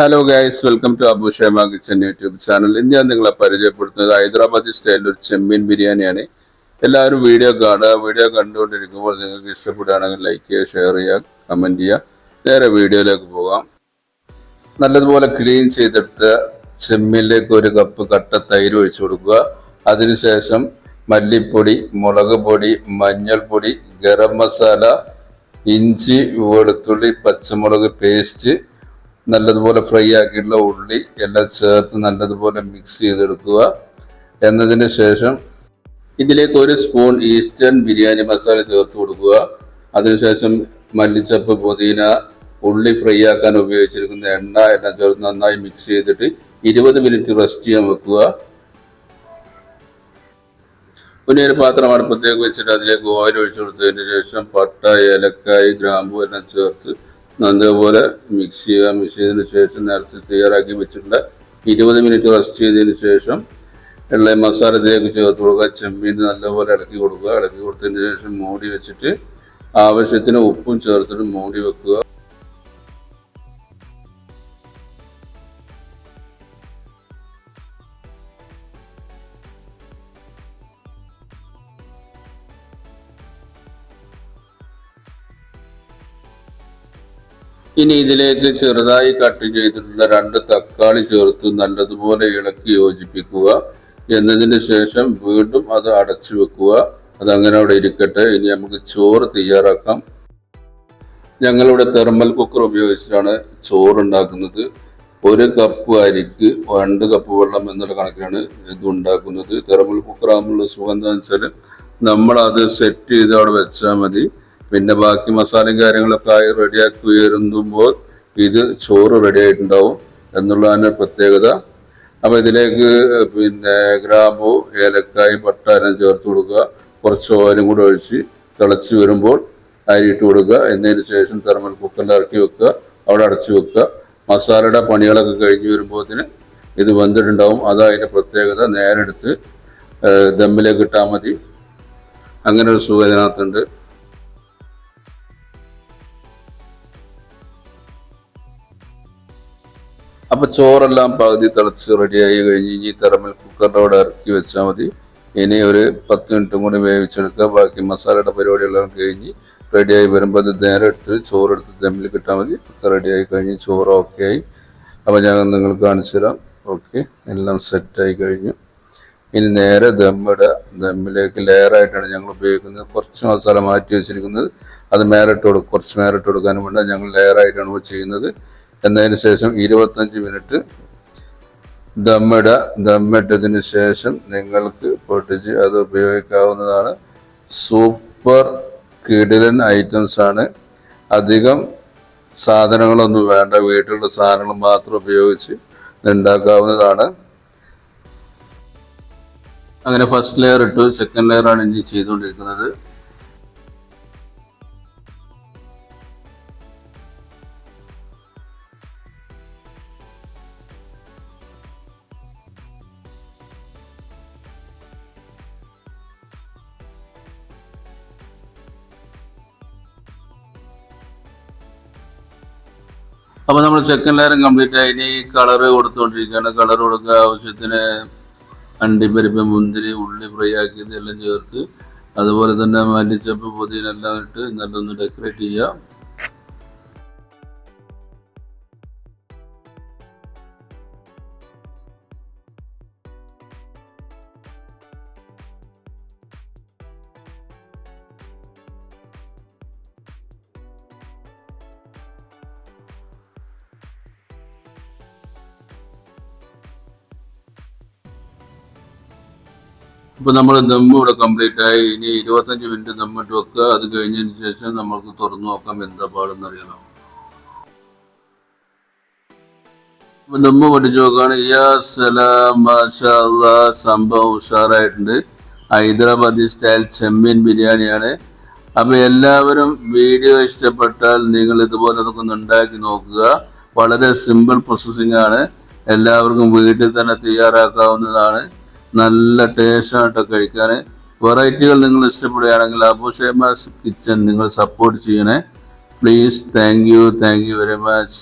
Hello guys welcome to Abu Shema kitchen YouTube channel ഇന്ന് ഞാൻ നിങ്ങളെ പരിചയപ്പെടുത്തുന്നത് ഹൈദരാബാദി സ്റ്റൈലിൽ ഒരു ചെമ്മീൻ ബിരിയാണിയാണ്. എല്ലാവരും വീഡിയോ കാണുക. വീഡിയോ കണ്ടുകൊണ്ടിരിക്കുമ്പോൾ നിങ്ങൾക്ക് ഇഷ്ടപ്പെടുകയാണെങ്കിൽ ലൈക്ക് ചെയ്യുക ഷെയർ ചെയ്യുക കമന്റ് ചെയ്യുക. നേരെ വീഡിയോയിലേക്ക് പോകാം. നല്ലതുപോലെ ക്ലീൻ ചെയ്തെടുത്ത ചെമ്മീനിലേക്ക് ഒരു കപ്പ് കട്ട തൈര് ഒഴിച്ചു കൊടുക്കുക. അതിനുശേഷം മല്ലിപ്പൊടി മുളക് പൊടി മഞ്ഞൾപ്പൊടി ഗരം മസാല ഇഞ്ചി വെളുത്തുള്ളി പച്ചമുളക് പേസ്റ്റ് നല്ലതുപോലെ ഫ്രൈ ആക്കിയിട്ടുള്ള ഉള്ളി എല്ലാം ചേർത്ത് നല്ലതുപോലെ മിക്സ് ചെയ്തെടുക്കുക. എന്നതിന് ശേഷം ഇതിലേക്ക് ഒരു സ്പൂൺ ഈസ്റ്റേൺ ബിരിയാണി മസാല ചേർത്ത് കൊടുക്കുക. അതിനുശേഷം മല്ലിച്ചപ്പ് പുതിന ഉള്ളി ഫ്രൈ ആക്കാൻ ഉപയോഗിച്ചിരിക്കുന്ന എണ്ണ എല്ലാം ചേർത്ത് നന്നായി മിക്സ് ചെയ്തിട്ട് ഇരുപത് മിനിറ്റ് റെസ്റ്റ് ചെയ്യാൻ വെക്കുക. പിന്നെ ഒരു പാത്രം അടുപ്പത്തേക്ക് വെച്ചിട്ട് അതിലേക്ക് ഓയിൽ ഒഴിച്ചു കൊടുത്തതിന് ശേഷം പട്ട ഏലക്കായ് ഗ്രാമ്പു എല്ലാം ചേർത്ത് നല്ലപോലെ മിക്സ് ചെയ്യുക മിക്സ് ചെയ്തതിന് ശേഷം നേരത്തെ തയ്യാറാക്കി വെച്ചിട്ടുള്ള ഇരുപത് മിനിറ്റ് റെസ്റ്റ് ചെയ്തതിന് ശേഷം ഉള്ള മസാല ഇതിലേക്ക് ചേർത്ത് കൊടുക്കുക. ചെമ്മീൻ നല്ലപോലെ ഇളക്കി കൊടുക്കുക. ഇളക്കി കൊടുത്തതിന് ശേഷം മൂടി വെച്ചിട്ട് ആവശ്യത്തിന് ഉപ്പും ചേർത്തിട്ട് മൂടി വെക്കുക. ഇനി ഇതിലേക്ക് ചെറുതായി കട്ട് ചെയ്തിട്ടുള്ള രണ്ട് തക്കാളി ചേർത്ത് നല്ലതുപോലെ ഇളക്കി യോജിപ്പിക്കുക. എന്നതിന് ശേഷം വീണ്ടും അത് അടച്ചു വെക്കുക. അതങ്ങനെ അവിടെ ഇരിക്കട്ടെ. ഇനി നമുക്ക് ചോറ് തയ്യാറാക്കാം. ഞങ്ങളിവിടെ തെർമൽ കുക്കർ ഉപയോഗിച്ചാണ് ചോറ് ഉണ്ടാക്കുന്നത് ഒരു കപ്പ് അരിക്ക് രണ്ട് കപ്പ് വെള്ളം എന്നുള്ള കണക്കിലാണ് ഇത് ഉണ്ടാക്കുന്നത്. തെർമൽ കുക്കർ ആകുമ്പോൾ സുഗന്ധം വെച്ചാൽ നമ്മൾ അത് സെറ്റ് ചെയ്ത് അവിടെ വെച്ചാൽ മതി. പിന്നെ ബാക്കി മസാലയും കാര്യങ്ങളൊക്കെ ആയി റെഡിയാക്കി ഉയരുമ്പോൾ ഇത് ചോറ് റെഡി ആയിട്ടുണ്ടാവും എന്നുള്ളതാണ് പ്രത്യേകത. അപ്പോൾ ഇതിലേക്ക് പിന്നെ ഗ്രാമ്പു ഏലക്കായ് പട്ട എല്ലാം ചേർത്ത് കൊടുക്കുക. കുറച്ച് ഓയിലും കൂടെ ഒഴിച്ച് തിളച്ച് വരുമ്പോൾ അരി ഇട്ട് കൊടുക്കുക. എന്നതിന് ശേഷം തെർമൽ കുക്കറിൽ ഇറക്കി വെക്കുക. അവിടെ അടച്ചു വെക്കുക. മസാലയുടെ പണികളൊക്കെ കഴിഞ്ഞ് വരുമ്പോഴത്തിന് ഇത് വെന്തിട്ടുണ്ടാവും. അതാ അതിന്റെ പ്രത്യേകത. നേരെടുത്ത് ദമ്മിലേക്ക് ഇട്ടാൽ മതി. അങ്ങനെ ഒരു സുഖം ഇതിനകത്തുണ്ട് അപ്പൊ ചോറെല്ലാം പകുതി തിളച്ച് റെഡിയായി കഴിഞ്ഞ് ഇനി തെറമൽ കുക്കറിന്റെ അവിടെ ഇറക്കി വെച്ചാൽ മതി. ഇനി ഒരു പത്ത് മിനിറ്റും കൂടി വേവിച്ചെടുക്കുക. ബാക്കി മസാലയുടെ പരിപാടിയെല്ലാം കഴിഞ്ഞ് റെഡിയായി വരുമ്പോൾ അത് നേരെ എടുത്ത് ചോറെടുത്ത് ദമ്മിൽ കിട്ടാൽ മതി. റെഡിയായി കഴിഞ്ഞ് ചോറ് ഓക്കെ ആയി. അപ്പോൾ ഞാൻ നിങ്ങൾക്ക് കാണിച്ചു തരാം. ഓക്കെ എല്ലാം സെറ്റായി കഴിഞ്ഞു. ഇനി നേരെ ദമ്മിടുക ദമ്മിലേക്ക് ലെയറായിട്ടാണ് ഞങ്ങൾ ഉപയോഗിക്കുന്നത്. കുറച്ച് മസാല മാറ്റി വെച്ചിരിക്കുന്നത്. അത് മേലിട്ട് കൊടുക്കും കുറച്ച് മേലിട്ട് കൊടുക്കാനും വേണ്ട. ഞങ്ങൾ ലെയറായിട്ടാണ് ചെയ്യുന്നത്. എന്നതിന് ശേഷം ഇരുപത്തഞ്ച് മിനിറ്റ് ദമ്മിട ദമ്മിട്ടതിന് ശേഷം നിങ്ങൾക്ക് പൊട്ടിച്ച് അത് ഉപയോഗിക്കാവുന്നതാണ്. സൂപ്പർ കിടിലൻ ഐറ്റംസ് ആണ്. അധികം സാധനങ്ങളൊന്നും വേണ്ട. വീട്ടിലുള്ള സാധനങ്ങൾ മാത്രം ഉപയോഗിച്ച് ഉണ്ടാക്കാവുന്നതാണ്. അങ്ങനെ ഫസ്റ്റ് ലെയർ ഇട്ടു. സെക്കൻഡ് ലെയർ ആണ് ഇനി ചെയ്തുകൊണ്ടിരിക്കുന്നത്. അപ്പോൾ നമ്മൾ സെക്കൻഡ് ലെയറും കംപ്ലീറ്റ് ആയി. ഇനി കളർ കൊടുത്തുകൊണ്ടിരിക്കുകയാണ് കളർ കൊടുക്കുക ആവശ്യത്തിന് അണ്ടിപ്പരിപ്പ് മുന്തിരി ഉള്ളി ഫ്രൈ ആക്കിയത് എല്ലാം ചേർത്ത്. അതുപോലെ തന്നെ മല്ലിച്ചപ്പ് പുതിന എല്ലാം ഇട്ട് നല്ലൊന്ന് ഡെക്കറേറ്റ് ചെയ്യുക ഇപ്പൊ നമ്മൾ ദമ്മ് ഇവിടെ കംപ്ലീറ്റ് ആയി. ഇനി ഇരുപത്തഞ്ച് മിനിറ്റ് ദമ്മിട്ട് വെക്കുക. അത് കഴിഞ്ഞതിന് ശേഷം നമ്മൾക്ക് തുറന്നു നോക്കാം എന്താ പാടെന്ന് അറിയണം അപ്പൊ ദമ്മ് പഠിച്ചു നോക്കുകയാണ്. സംഭവം ഉഷാറായിട്ടുണ്ട്. ഹൈദരാബാദി സ്റ്റൈൽ ചെമ്മീൻ ബിരിയാണിയാണ്. അപ്പൊ എല്ലാവരും വീഡിയോ ഇഷ്ടപ്പെട്ടാൽ നിങ്ങൾ ഇതുപോലെ അതൊക്കെ ഉണ്ടാക്കി നോക്കുക. വളരെ സിമ്പിൾ പ്രോസസ്സിംഗ് ആണ്. എല്ലാവർക്കും വീട്ടിൽ തന്നെ തയ്യാറാക്കാവുന്നതാണ്. നല്ല ടേസ്റ്റായിട്ട് കഴിക്കാൻ വെറൈറ്റികൾ നിങ്ങൾ ഇഷ്ടപ്പെടുകയാണെങ്കിൽ അബുഷേമാസ് കിച്ചൻ നിങ്ങൾ സപ്പോർട്ട് ചെയ്യണേ. Please thank you thank you very much